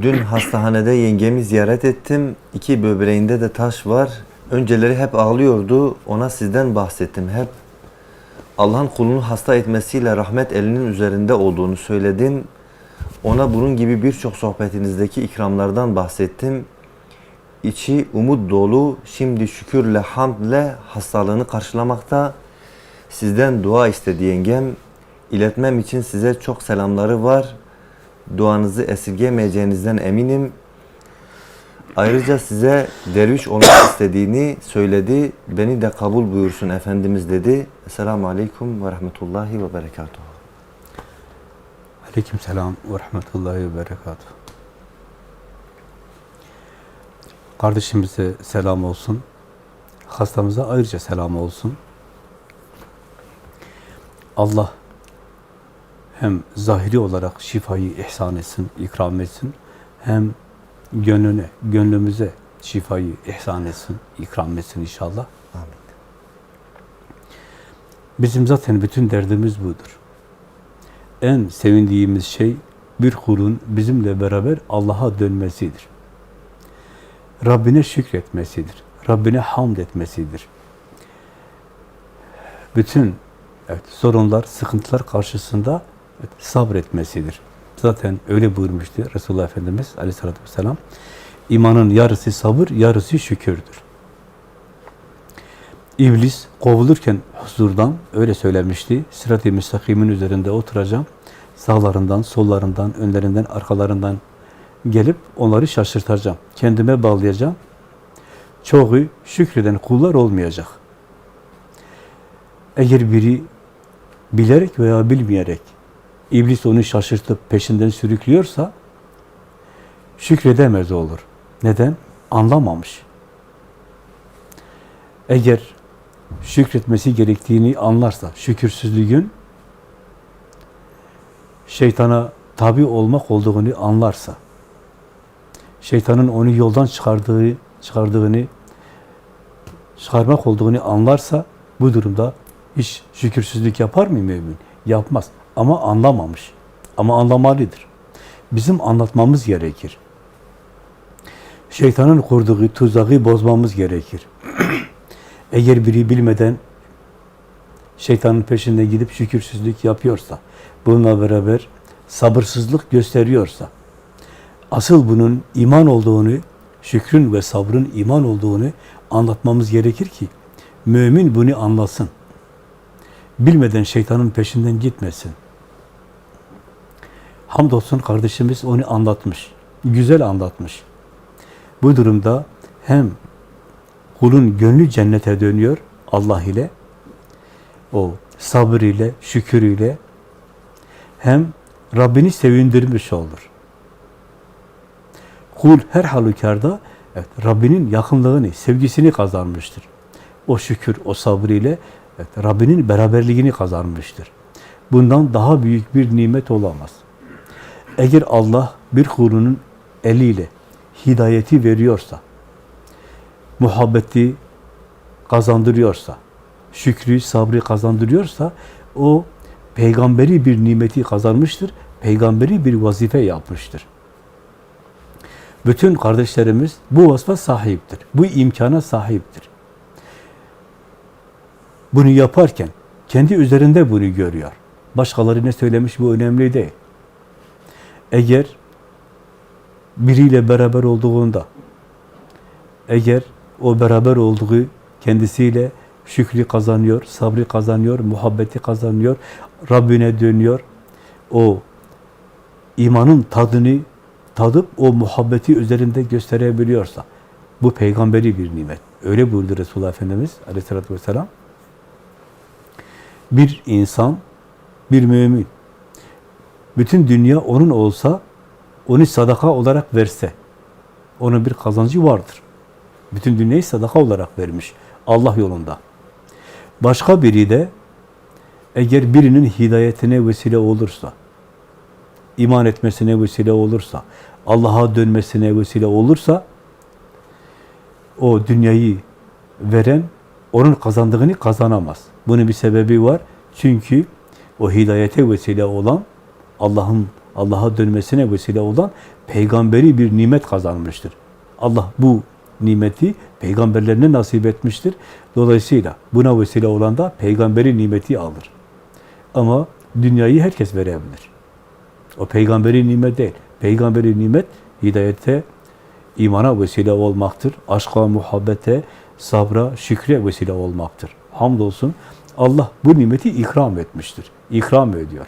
Dün hastanede yengemi ziyaret ettim. İki böbreğinde de taş var. Önceleri hep ağlıyordu. Ona sizden bahsettim. Hep Allah'ın kulunu hasta etmesiyle rahmet elinin üzerinde olduğunu söyledin. Ona bunun gibi birçok sohbetinizdeki ikramlardan bahsettim. İçi umut dolu, şimdi şükürle, hamdle hastalığını karşılamakta. Sizden dua istedi yengem. İletmem için size çok selamları var. Duanızı esirgemeyeceğinizden eminim. Ayrıca size derviş olmak istediğini söyledi. Beni de kabul buyursun Efendimiz dedi. Esselamu Aleyküm ve Rahmetullahi ve Berekatuhu. Aleyküm selam ve rahmetullahi ve berekatuhu. Kardeşimize selam olsun. Hastamıza ayrıca selam olsun. Allah hem zahiri olarak şifayı ihsan etsin, ikram etsin. Hem gönlüne, gönlümüze şifayı ihsan etsin, ikram etsin inşallah. Amin. Bizim zaten bütün derdimiz budur. En sevindiğimiz şey bir kulun bizimle beraber Allah'a dönmesidir. Rabbine şükretmesidir. Rabbine hamd etmesidir. Bütün evet, sorunlar, sıkıntılar karşısında sabretmesidir. Zaten öyle buyurmuştu Resulullah Efendimiz aleyhissalatü vesselam. İmanın yarısı sabır, yarısı şükürdür. İblis kovulurken huzurdan öyle söylemişti. Sırat-ı müstakimin üzerinde oturacağım. Sağlarından, sollarından, önlerinden, arkalarından gelip onları şaşırtacağım. Kendime bağlayacağım. Çoğu şükreden kullar olmayacak. Eğer biri bilerek veya bilmeyerek iblis onu şaşırtıp peşinden sürüklüyorsa şükredemez olur. Neden? Anlamamış. Eğer şükretmesi gerektiğini anlarsa, şükürsüzlüğün şeytana tabi olmak olduğunu anlarsa, şeytanın onu yoldan çıkardığı, çıkardığını, çıkarmak olduğunu anlarsa, bu durumda hiç şükürsüzlük yapar mı mümin? Yapmaz. Ama anlamamış. Ama anlamalıdır. Bizim anlatmamız gerekir. Şeytanın kurduğu tuzağı bozmamız gerekir. Eğer biri bilmeden şeytanın peşinde gidip şükürsüzlük yapıyorsa, bununla beraber sabırsızlık gösteriyorsa, asıl bunun iman olduğunu, şükrün ve sabrın iman olduğunu anlatmamız gerekir ki, mümin bunu anlasın. Bilmeden şeytanın peşinden gitmesin. Hamdolsun kardeşimiz onu anlatmış. Güzel anlatmış. Bu durumda hem kulun gönlü cennete dönüyor Allah ile, o sabır ile, şükür ile hem Rabbini sevindirmiş olur. Kul her halükarda evet, Rabbinin yakınlığını, sevgisini kazanmıştır. O şükür, o sabır ile evet, Rabbinin beraberliğini kazanmıştır. Bundan daha büyük bir nimet olamaz. Eğer Allah bir kulunun eliyle hidayeti veriyorsa, muhabbeti kazandırıyorsa, şükrü, sabrı kazandırıyorsa, o peygamberi bir nimeti kazanmıştır, peygamberi bir vazife yapmıştır. Bütün kardeşlerimiz bu vasfa sahiptir, bu imkana sahiptir. Bunu yaparken kendi üzerinde bunu görüyor. Başkaları ne söylemiş bu önemli değil. Eğer biriyle beraber olduğunda, eğer o beraber olduğu kendisiyle şükrü kazanıyor, sabrı kazanıyor, muhabbeti kazanıyor, Rabbine dönüyor, o imanın tadını tadıp o muhabbeti üzerinde gösterebiliyorsa, bu peygamberi bir nimet. Öyle buyurdu Resulullah Efendimiz aleyhissalatü vesselam. Bir insan, bir mümin, bütün dünya onun olsa, onu sadaka olarak verse, onun bir kazancı vardır. Bütün dünyayı sadaka olarak vermiş. Allah yolunda. Başka biri de eğer birinin hidayetine vesile olursa, iman etmesine vesile olursa, Allah'a dönmesine vesile olursa, o dünyayı veren, onun kazandığını kazanamaz. Bunun bir sebebi var. Çünkü o hidayete vesile olan, Allah'ın Allah'a dönmesine vesile olan peygamberi bir nimet kazanmıştır. Allah bu nimeti peygamberlerine nasip etmiştir. Dolayısıyla buna vesile olan da peygamberi nimeti alır. Ama dünyayı herkes verebilir. O peygamberi nimet değil. Peygamberi nimet hidayete, imana vesile olmaktır. Aşka, muhabbete, sabra, şükre vesile olmaktır. Hamdolsun Allah bu nimeti ikram etmiştir. İkram ediyor.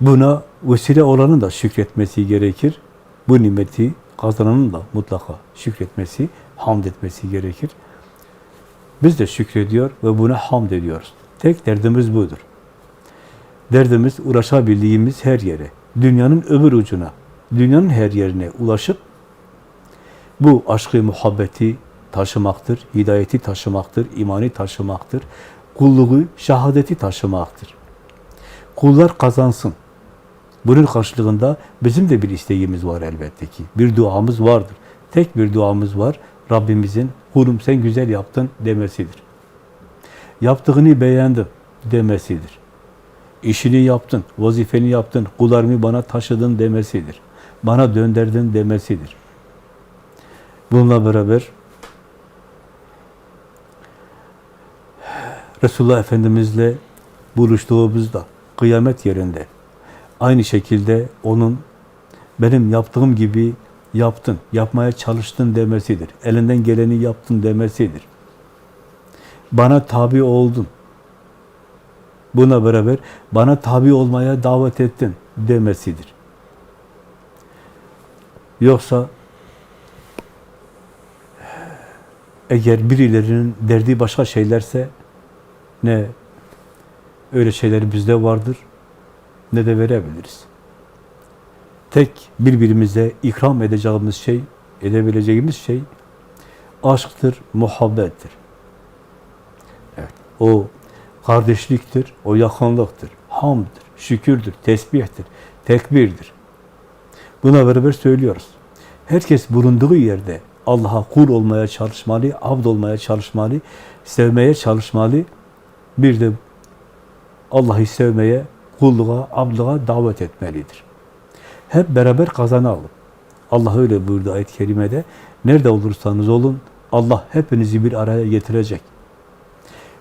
Buna vesile olanın da şükretmesi gerekir. Bu nimeti kazananın da mutlaka şükretmesi, hamd etmesi gerekir. Biz de şükrediyor ve buna hamd ediyoruz. Tek derdimiz budur. Derdimiz uğraşabildiğimiz her yere, dünyanın öbür ucuna, dünyanın her yerine ulaşıp bu aşkı, muhabbeti taşımaktır, hidayeti taşımaktır, imani taşımaktır, kulluğu, şehadeti taşımaktır. Kullar kazansın. Bunun karşılığında bizim de bir isteğimiz var elbette ki. Bir duamız vardır. Tek bir duamız var. Rabbimizin kulum sen güzel yaptın demesidir. Yaptığını beğendim demesidir. İşini yaptın, vazifeni yaptın, kullarımı bana taşıdın demesidir. Bana dönderdin demesidir. Bununla beraber Resulullah Efendimizle buluştuğumuzda kıyamet yerinde aynı şekilde onun benim yaptığım gibi yaptın, yapmaya çalıştın demesidir. Elinden geleni yaptın demesidir. Bana tabi oldun. Buna beraber bana tabi olmaya davet ettin demesidir. Yoksa eğer birilerinin derdi başka şeylerse ne öyle şeyler bizde vardır ne de verebiliriz. Tek birbirimize ikram edeceğimiz şey, edebileceğimiz şey aşktır, muhabbettir. Evet, o kardeşliktir, o yakınlıktır, hamdır, şükürdür, tesbihtir, tekbirdir. Buna beraber söylüyoruz. Herkes bulunduğu yerde Allah'a kul olmaya çalışmalı, abd olmaya çalışmalı, sevmeye çalışmalı. Bir de Allah'ı sevmeye, kulluğa, abdluğa davet etmelidir. Hep beraber kazanalım. Allah öyle buyurdu ayet-i kerimede. Nerede olursanız olun, Allah hepinizi bir araya getirecek.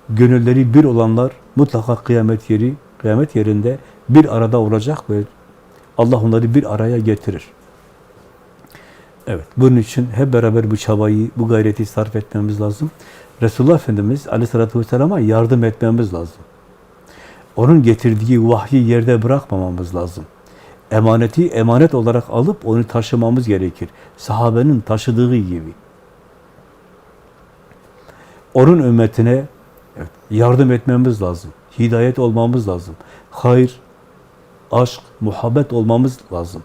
Gönülleri bir olanlar mutlaka kıyamet yeri, kıyamet yerinde bir arada olacak ve Allah onları bir araya getirir. Evet, bunun için hep beraber bu çabayı, bu gayreti sarf etmemiz lazım. Resulullah Efendimiz Aleyhisselatü Vesselam'a yardım etmemiz lazım. Onun getirdiği vahyi yerde bırakmamamız lazım. Emaneti emanet olarak alıp onu taşımamız gerekir. Sahabenin taşıdığı gibi. Onun ümmetine yardım etmemiz lazım. Hidayet olmamız lazım. Hayır, aşk, muhabbet olmamız lazım.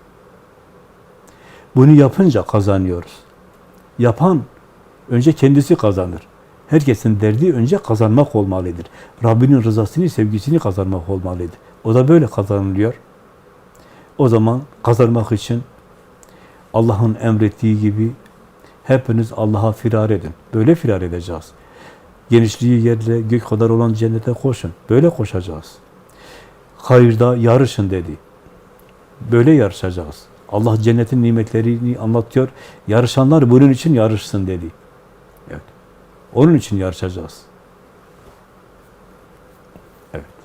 Bunu yapınca kazanıyoruz. Yapan önce kendisi kazanır. Herkesin derdi önce kazanmak olmalıdır. Rabbinin rızasını, sevgisini kazanmak olmalıdır. O da böyle kazanılıyor. O zaman kazanmak için Allah'ın emrettiği gibi hepiniz Allah'a firar edin. Böyle firar edeceğiz. Genişliği yerle gök kadar olan cennete koşun. Böyle koşacağız. Hayırda yarışın dedi. Böyle yarışacağız. Allah cennetin nimetlerini anlatıyor. Yarışanlar bunun için yarışsın dedi. Onun için yarışacağız.